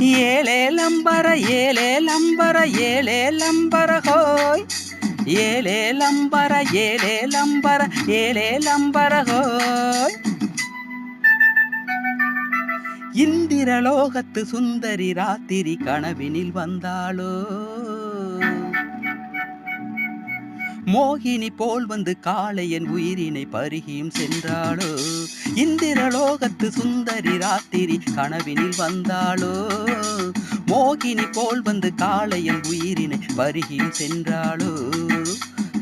ஏலே லம்பர ஏலே லம்பர ஏலே லம்பர ஹோய். ஏலே லம்பர ஏலே லம்பர ஏலே லம்பர ஹோய். இந்திரலோகத்து சுந்தரி ராத்திரி கனவினில் வந்தாளோ? மோகினி போல் வந்து காளையன் உயிரினை பருகியும் சென்றாளோ? இந்திரலோகத்து சுந்தரி ராத்திரி கனவினில் வந்தாளோ? மோகினி போல் வந்து காளையன் உயிரினை பருகியும் சென்றாளோ?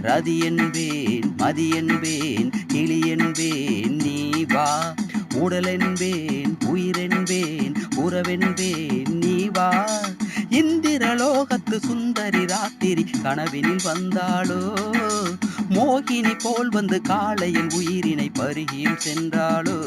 ரதி என்பேன் மதி என்பேன் கிளி என்பேன் நீ வா. உடல் என்பேன் உயிரென்பேன் உறவென்பேன் நீ வா. இந்திரலோகத்து சுந்தரி ராத்திரி கனவினில் வந்தாளோ? மோகினி போல் வந்து காளையின் உயிரினை பருகியும் சென்றாளோ?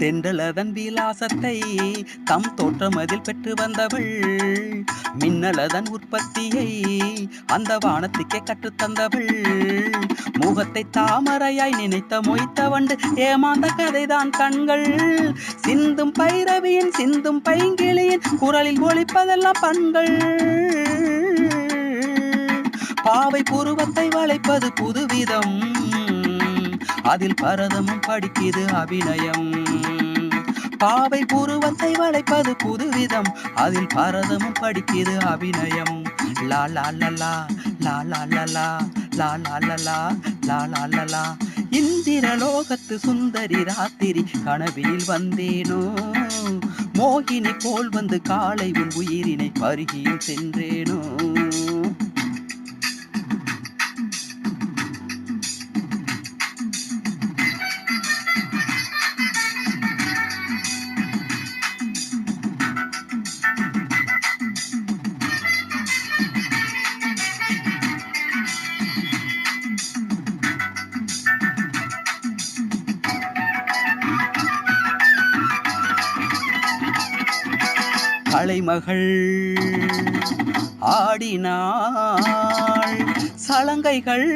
தென்றலதன் விலாசத்தை தம் தோற்றமதில் பெற்று வந்தவள். மின்னலதன் உற்பத்தியை அந்த வானத்துக்கே கற்றுத்தந்தவள் முகத்தை தாமரையாய் நினைத்த மொய்த்த வண்டு ஏமாந்த கதைதான் கண்கள். சிந்தும் பைரவியின் சிந்தும் பைங்கிளியின் குரலில் ஒழிப்பதெல்லாம் பண்கள். பாவை புருவத்தை வளைப்பது புதுவிதம். அதில் பரதமும் படிக்குது அபிநயம் பாவை புருவத்தை வளைப்பது புதுவிதம் அதில் பரதமும் படிக்குது அபிநயம் லா லா லலா லா லா லலா லா லா லலா லா லா லலா இந்திரலோகத்து சுந்தரி ராத்திரி கனவில் வந்தேனோ மோகினி போல் வந்து காலை உன் உயிரினை பருகியும் சென்றேனோ கலைமகள் ஆடினாள். சலங்கைகள்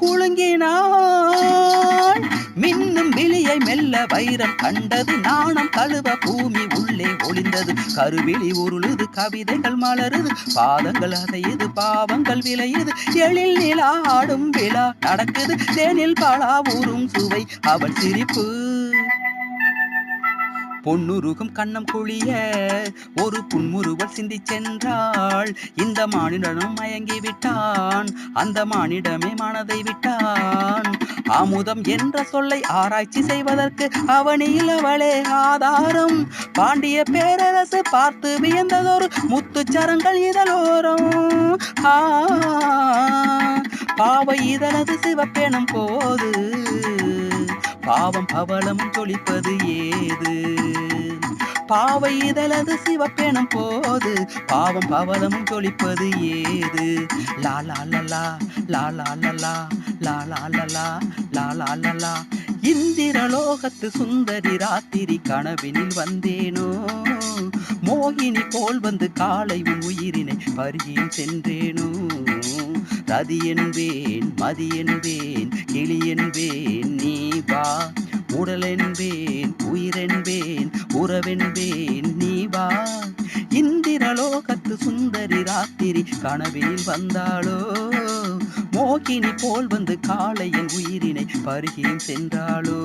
குலுங்கினாள். மின்னும் விழியை மெல்ல வைரம் கண்டது. நாணம் கழுவ பூமி உள்ளே ஒளிந்தது. கருவிழி உருளுது. கவிதைகள் மலருது. பாதங்கள் அசையுது. பாவங்கள் விளையுது. எழில் நிலா ஆடும் விழா நடக்குது. தேனில் பலா ஊறும் சுவை. அவள் சிரிப்பு பொன்னுருகும் கண்ணம் குழிய ஒரு புன்முருவல் சிந்தி சென்றாள். இந்த மானிடனும் மயங்கி விட்டான். அந்த மானிடமே மனதை விட்டான். அமுதம் என்ற சொல்லை ஆராய்ச்சி செய்வதற்கு அவனில் அவளே ஆதாரம். பாண்டிய பேரரசு பார்த்து வியந்ததொரு முத்துச்சரங்கள் இதழோரம். ஆ பாவை இதழது சிவப்பெனும் போது பாவம் பவளமும் தொளிப்பது ஏது? பாவை இதழது சிவப்பெனும் போது பாவம் பவலமும் தொழிப்பது ஏது லா லா லலா லா லா லலா லா லா லலா லா லா லலா இந்திரலோகத்து சுந்தரி ராத்திரி கனவினில் வந்தேனோ மோகினி போல் வந்து காலை உயிரினை பருகியும் சென்றேனோ ரதி என்பேன் மதி என்பேன் கிளி என்பேன் நீ வா உடல் என்பேன் உயிரென்பேன் உறவென்பேன் நீ வா. இந்திரலோகத்து சுந்தரி ராத்திரி கனவில் வந்தாளோ? மோகினி போல் வந்து காளையின் உயிரினை பருகியும் சென்றாளோ?